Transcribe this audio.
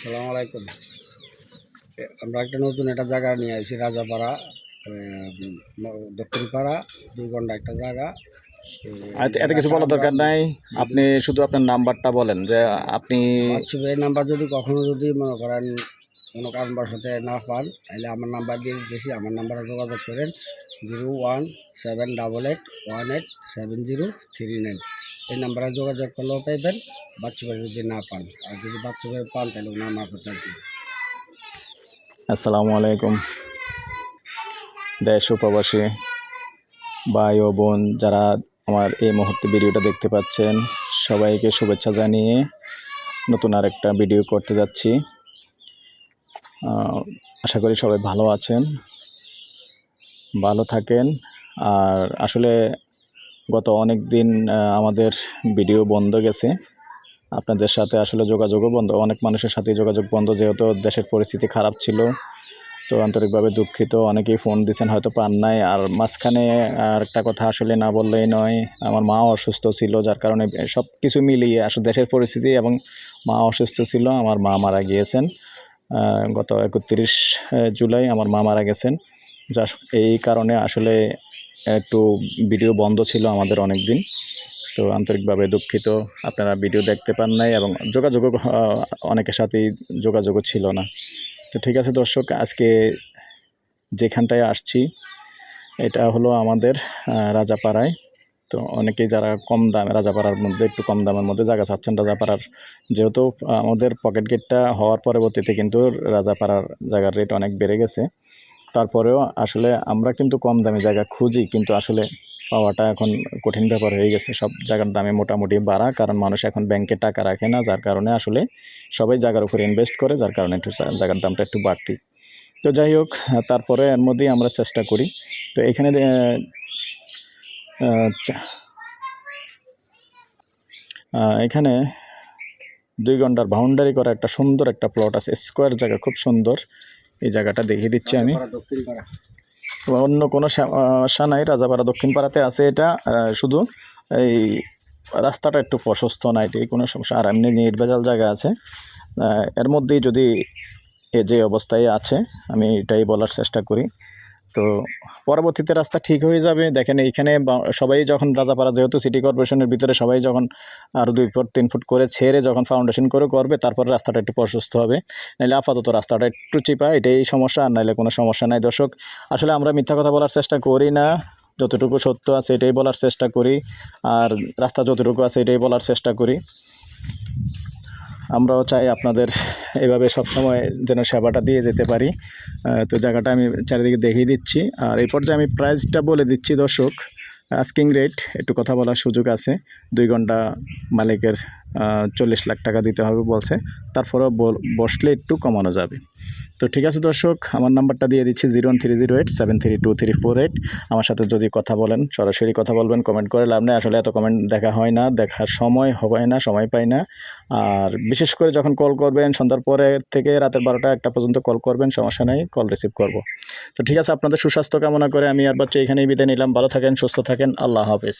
সালাম আলাইকুম। আমরা একটা নতুন একটা জায়গা নিয়ে আসি রাজাপাড়া দক্ষিণপাড়া দুই ঘণ্টা একটা জায়গা। আর এত কিছু বলার দরকার নাই। আপনি শুধু আপনার নাম্বারটা বলেন যে আপনি আচ্ছা এই নাম্বার যদি কখনো যদি মনে করেন কোনো কারণবশতে না পান তাহলে আমার নাম্বার দিয়ে দিতেছি, আমার নাম্বারে যোগাযোগ করেন zero one seven double eight one eight seven zero three nine. এই নাম্বারে যোগাযোগ করলেও পাইবেন, বাচ্চা যদি না পান, আর যদি বাচ্চা বাড়ি পান তাহলে ওনার মারফত আসসালামু আলাইকুম। দেশ ও প্রবাসী ভাই ও বোন, যারা আমার এই মুহূর্তে ভিডিওটা দেখতে পাচ্ছেন, সবাইকে শুভেচ্ছা জানিয়ে নতুন আরেকটা ভিডিও করতে যাচ্ছি। আশা করি সবাই ভালো আছেন, ভালো থাকেন। আর আসলে গত অনেক দিন আমাদের ভিডিও বন্ধ গেছে। আপনাদের সাথে আসলে যোগাযোগও বন্ধ। অনেক মানুষের সাথে যোগাযোগ বন্ধ, যেহেতু দেশের পরিস্থিতি খারাপ ছিল। তো আন্তরিকভাবে দুঃখিত, অনেকেই ফোন দিয়েছেন হয়তো পান নাই। আর মাঝখানে আর একটা কথা আসলে না বললেই নয়, আমার মাও অসুস্থ ছিল, যার কারণে সব কিছু মিলিয়ে, আসলে দেশের পরিস্থিতি এবং মা অসুস্থ ছিল, আমার মা মারা গিয়েছেন। গত একত্রিশ জুলাই আমার মা মারা গেছেন। যা এই কারণে আসলে একটু ভিডিও বন্ধ ছিল আমাদের অনেক দিন তো আন্তরিকভাবে দুঃখিত, আপনারা ভিডিও দেখতে পান নাই এবং যোগাযোগও অনেকের সাথেই যোগাযোগও ছিল না। তো ঠিক আছে দর্শক, আজকে যেখানটায় আসছি, এটা হলো আমাদের রাজাপাড়ায়। তো অনেকেই যারা কম দামে রাজাপাড়ার মধ্যে, একটু কম দামের মধ্যে জায়গা চাচ্ছেন রাজাপাড়ার। যেহেতু আমাদের পকেট গেটটা হওয়ার পরবর্তীতে কিন্তু রাজাপাড়ার জায়গার রেট অনেক বেড়ে গেছে। তারপরেও আসলে আমরা কিন্তু কম দামে জায়গা খুঁজি, কিন্তু আসলে পাওয়াটা এখন কঠিন ব্যাপার হয়ে গেছে। সব জায়গার দামে মোটামুটি বাড়া, কারণ মানুষ এখন ব্যাংকে টাকা রাখে না, যার কারণে আসলে সবাই জায়গার উপরে ইনভেস্ট করে, যার কারণে একটু জায়গার দামটা একটু বাড়তি। তো যাই হোক তারপরে এর মধ্যেই আমরা চেষ্টা করি। তো এখানে আহ, এখানে দুই ঘণ্টার বাউন্ডারি করা একটা সুন্দর একটা প্লট আছে। স্কোয়ার জায়গা খুব সুন্দর। এই জায়গাটা দেখিয়ে দিচ্ছি আমি। অন্য কোনো সমস্যা নাই রাজাপাড়া দক্ষিণ পাড়াতে আছে এটা। শুধু এই রাস্তাটা একটু প্রশস্ত না এটি কোনো সমস্যা। আর এমনি নির্ভেজাল জায়গা আছে। এর মধ্যেই যদি এ যে অবস্থায় আছে আমি এটাই বলার চেষ্টা করি। তো পরবর্তীতে রাস্তা ঠিক হয়ে যাবে। দেখেন এইখানে সবাই যখন রাজাপাড়া যেহেতু সিটি কর্পোরেশনের ভিতরে সবাই যখন আরও দুই ফুট তিন ফুট করে ছেড়ে যখন ফাউন্ডেশন করে করবে, তারপর রাস্তাটা একটু প্রশস্ত হবে। নাহলে আপাতত রাস্তাটা একটু চিপা, এটাই সমস্যা। আর নাহলে কোনো সমস্যা নাই। দর্শক, আসলে আমরা মিথ্যা কথা বলার চেষ্টা করি না। যতটুকু সত্য আছে এটাই বলার চেষ্টা করি। আর রাস্তা যতটুকু আছে এটাই বলার চেষ্টা করি। আমরাও চাই আপনাদের এভাবে সবসময় যেন সেবাটা দিয়ে যেতে পারি। তো জায়গাটা আমি চারিদিকে দেখিয়ে দিচ্ছি। আর এই পর্যায়ে আমি প্রাইসটা বলে দিচ্ছি দর্শক আস্কিং রেট একটু কথা বলার সুযোগ আছে। দুই ঘণ্টা মালিকের চল্লিশ লাখ টাকা দিতে হবে বলছে। তারপরেও বসলে একটু কমানো যাবে। তো ঠিক আছে দর্শক, আমার নাম্বারটা দিয়ে দিচ্ছি zero one three zero eight seven three two three four eight. আমার সাথে যদি কথা বলেন, সরাসরি কথা বলবেন কমেন্ট করে লাভ নেই। আসলে এত কমেন্ট দেখা হয় না, দেখার সময় হবে না, সময় পাই না। আর বিশেষ করে যখন কল করবেন, সন্ধ্যার পরে থেকে রাতের বারোটা একটা পর্যন্ত কল করবেন, সমস্যা নেই কল রিসিভ করব। তো ঠিক আছে, আপনাদের সুস্বাস্থ্য কামনা করে আমি আর বাচ্চা এখানেই বিদায় নিলাম। ভালো থাকেন, সুস্থ থাকেন, আল্লাহ হাফেজ।